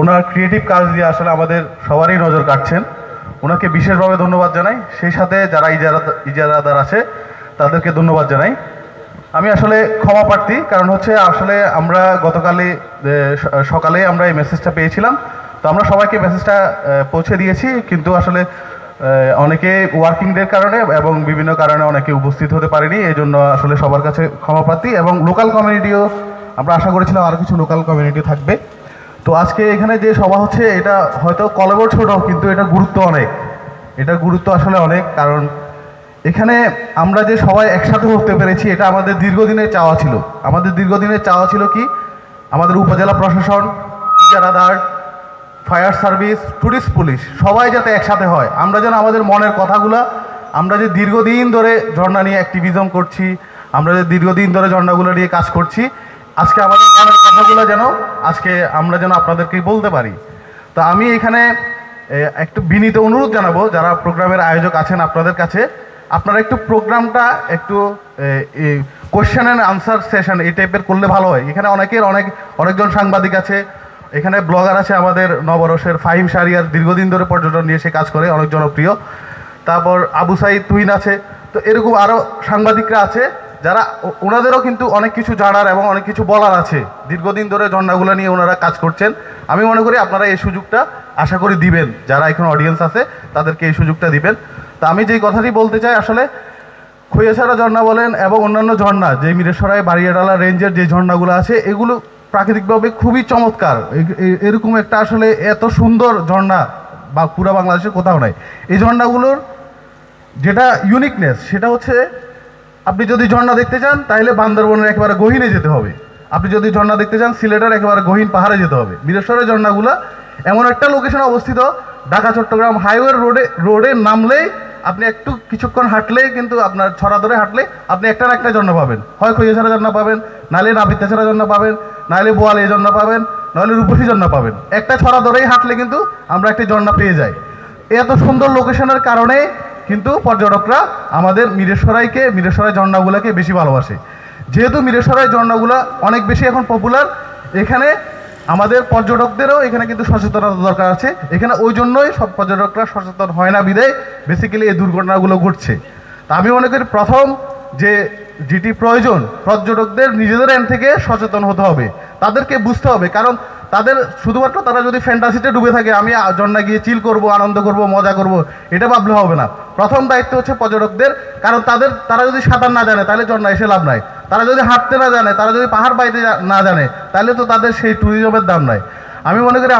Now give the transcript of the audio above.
ওনার creative কাজ দিয়ে আসলে আমাদের সবারই নজর কাটছেন। ওনাকে বিশেষভাবে ধন্যবাদ জানাই। সেই সাথে যারা ইজারা ইজারাদার আছে, তাদেরকে ধন্যবাদ জানাই। আমি আসলে ক্ষমা প্রার্থী, কারণ হচ্ছে আসলে আমরা গতকালে সকালে আমরা এই মেসেজটা পেয়েছিলাম। তো আমরা সবাইকে মেসেজটা পৌঁছে দিয়েছি। কিন্তু আসলে অনেকে ওয়ার্কিং ডের কারণে এবং বিভিন্ন কারণে অনেকে উপস্থিত হতে পারেনি। এই জন্য আসলে সবার কাছে ক্ষমা প্রার্থী এবং লোকাল কমিউনিটিও আমরা আশা করেছিলাম আরও কিছু লোকাল কমিউনিটি থাকবে। তো আজকে এখানে যে সভা হচ্ছে, এটা হয়তো কলেবর ছোট, কিন্তু এটা গুরুত্ব অনেক। এটা গুরুত্ব আসলে অনেক, কারণ এখানে আমরা যে সবাই একসাথে হতে পেরেছি, এটা আমাদের দীর্ঘদিনের চাওয়া ছিল। আমাদের দীর্ঘদিনের চাওয়া ছিল কি? আমাদের উপজেলা প্রশাসন ইজারাদার ফায়ার সার্ভিস ট্যুরিস্ট পুলিশ, সবাই যাতে একসাথে হয়। আমরা যেন আমাদের মনের কথাগুলো, আমরা যে দীর্ঘদিন ধরে ঝর্ণা নিয়ে অ্যাক্টিভিজম করছি, আমরা যে দীর্ঘদিন ধরে ঝর্ণাগুলো নিয়ে কাজ করছি আজকে আমাদের মনের কথাগুলো যেন আজকে আমরা যেন আপনাদেরকে বলতে পারি। তো আমি এখানে একটু বিনীত অনুরোধ জানাব, যারা প্রোগ্রামের আয়োজক আছেন আপনাদের কাছে, আপনারা একটু প্রোগ্রামটা একটু কোয়েশ্চেন অ্যান্ড আনসার সেশন এই টাইপের করলে ভালো হয়। এখানে অনেকের অনেক, অনেকজন সাংবাদিক আছে, এখানে ব্লগার আছে আমাদের নবরসের ফাহিম সারিয়ার দীর্ঘদিন ধরে পর্যটন নিয়ে সে কাজ করে, অনেক জনপ্রিয়। তারপর আবু সাইদ তুহিন আছে, তো এরকম আরও সাংবাদিকরা আছে যারা ওনাদেরও কিন্তু অনেক কিছু জানার এবং অনেক কিছু বলার আছে। দীর্ঘদিন ধরে ঝর্ণাগুলো নিয়ে ওনারা কাজ করছেন। আমি মনে করি আপনারা এই সুযোগটা আশা করি দিবেন। যারা এখন অডিয়েন্স আছে, তাদেরকে এই সুযোগটা দিবেন। তা আমি যেই কথাটি বলতে চাই, আসলে খৈয়াছাড়া ঝর্ণা বলেন এবং অন্যান্য ঝর্ণা, যে মিরেশ্বরায়, বাড়িয়াডালা রেঞ্জের যে ঝর্ণাগুলো আছে, এগুলো প্রাকৃতিকভাবে খুবই চমৎকার। এরকম একটা আসলে এত সুন্দর ঝর্ণা বা পুরা বাংলাদেশে কোথাও নাই। এই ঝর্ণাগুলোর যেটা ইউনিকনেস সেটা হচ্ছে আপনি যদি ঝর্ণা দেখতে চান, তাহলে বান্দরবনের একেবারে গহীনে যেতে হবে। আপনি যদি ঝর্ণা দেখতে চান, সিলেটের একেবারে গহীন পাহাড়ে যেতে হবে। বীরেশ্বরের ঝর্ণাগুলো এমন একটা লোকেশনে অবস্থিত, ঢাকা, চট্টগ্রাম হাইওয়ে রোডে রোডে নামলেই আপনি একটু কিছুক্ষণ হাঁটলেই কিন্তু আপনার ছড়া ধরে হাঁটলে আপনি একটা না একটা ঝর্ণা পাবেন। হয় খৈয়াছাড়া ঝর্ণা পাবেন, নাহলে নাবিত্যাছাড়া ঝর্ণা পাবেন, নাহলে বোয়ালে ঝর্ণা পাবেন, নাহলে রূপসী ঝর্ণা পাবেন। একটা ছড়া ধরেই হাঁটলে কিন্তু আমরা একটি ঝর্ণা পেয়ে যাই। এত সুন্দর লোকেশনের কারণে কিন্তু পর্যটকরা আমাদের মিরেশ্বরাইকে মিরেশ্বরাই ঝর্ণাগুলোকে বেশি ভালোবাসে। যেহেতু মিরেশ্বরাই ঝর্ণাগুলো অনেক বেশি এখন পপুলার এখানে আমাদের পর্যটকদেরও এখানে কিন্তু সচেতনতা দরকার আছে। এখানে ওই জন্যই সব পর্যটকরা সচেতন হয় না বিদায় বেসিক্যালি এই দুর্ঘটনাগুলো ঘটছে। তা আমি মনে করি প্রথম যে যেটি প্রয়োজন, পর্যটকদের নিজেদের এন্ড থেকে সচেতন হতে হবে। তাদেরকে বুঝতে হবে। কারণ তাদের, শুধুমাত্র তারা যদি ফ্যান্টাসিতে ডুবে থাকে, আমি জন্না গিয়ে চিল করব, আনন্দ করব, মজা করব, এটা ভাবলে হবে না। প্রথম দায়িত্ব হচ্ছে পর্যটকদের, কারণ তাদের, তারা যদি সাঁতার না জানে, তাহলে জন্না এসে লাভ নাই। তারা যদি হাঁটতে না জানে, তারা যদি পাহাড় বাইতে না জানে, তাহলে তো তাদের সেই ট্যুরিজমের দাম নাই। আমি মনে করি